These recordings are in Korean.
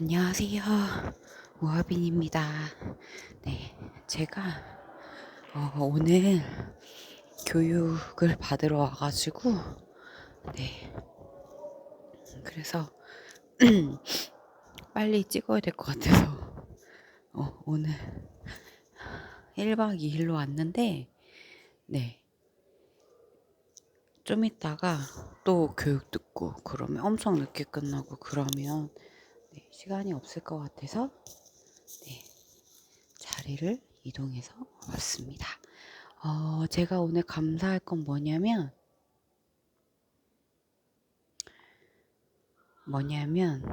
안녕하세요. 우하빈입니다. 네, 제가 어, 오늘 교육을 받으러 와가지고, 네, 그래서 빨리 찍어야 될 것 같아서 어, 오늘 1박 2일로 왔는데, 네, 좀 있다가 또 교육 듣고 그러면 엄청 늦게 끝나고 그러면 네, 시간이 없을 것 같아서 네, 자리를 이동해서 왔습니다. 어, 제가 오늘 감사할 건 뭐냐면 뭐냐면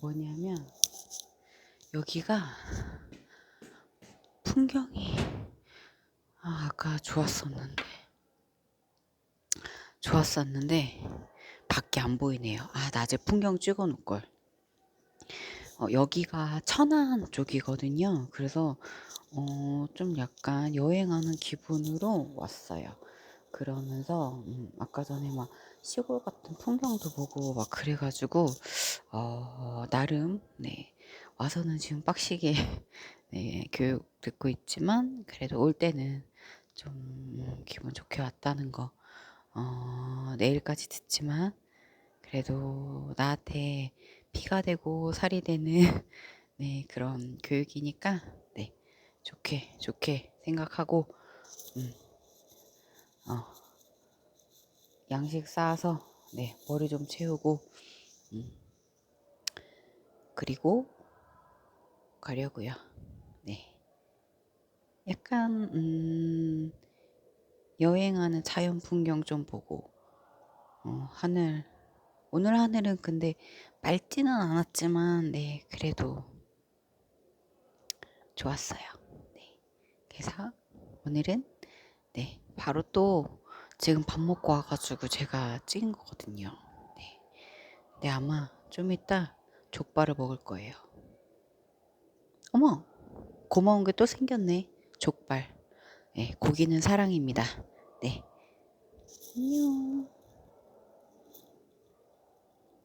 뭐냐면 여기가 풍경이 아, 아까 좋았었는데 좋았었는데 밖이 안 보이네요. 아, 낮에 풍경 찍어 놓을 걸. 어, 여기가 천안 쪽이거든요. 그래서 어, 좀 약간 여행하는 기분으로 왔어요. 그러면서 음, 아까 전에 막 시골 같은 풍경도 보고 막 그래가지고 어, 나름 네 와서는 지금 빡시게 네, 교육 듣고 있지만 그래도 올 때는 좀 기분 좋게 왔다는 거 어, 내일까지 듣지만 그래도 나한테 피가 되고 살이 되는 네, 그런 교육이니까 네, 좋게 좋게 생각하고 음, 어, 양식 쌓아서 네, 머리 좀 채우고 음, 그리고 가려고요. 네. 약간 음, 여행하는 자연 풍경 좀 보고 어, 하늘 오늘 하늘은 근데 맑지는 않았지만 네 그래도 좋았어요. 네 그래서 오늘은 네 바로 또 지금 밥 먹고 와가지고 제가 찍은 거거든요. 네, 네 아마 좀 이따 족발을 먹을 거예요. 어머 고마운 게 또 생겼네 족발. 네 고기는 사랑입니다. 네 안녕.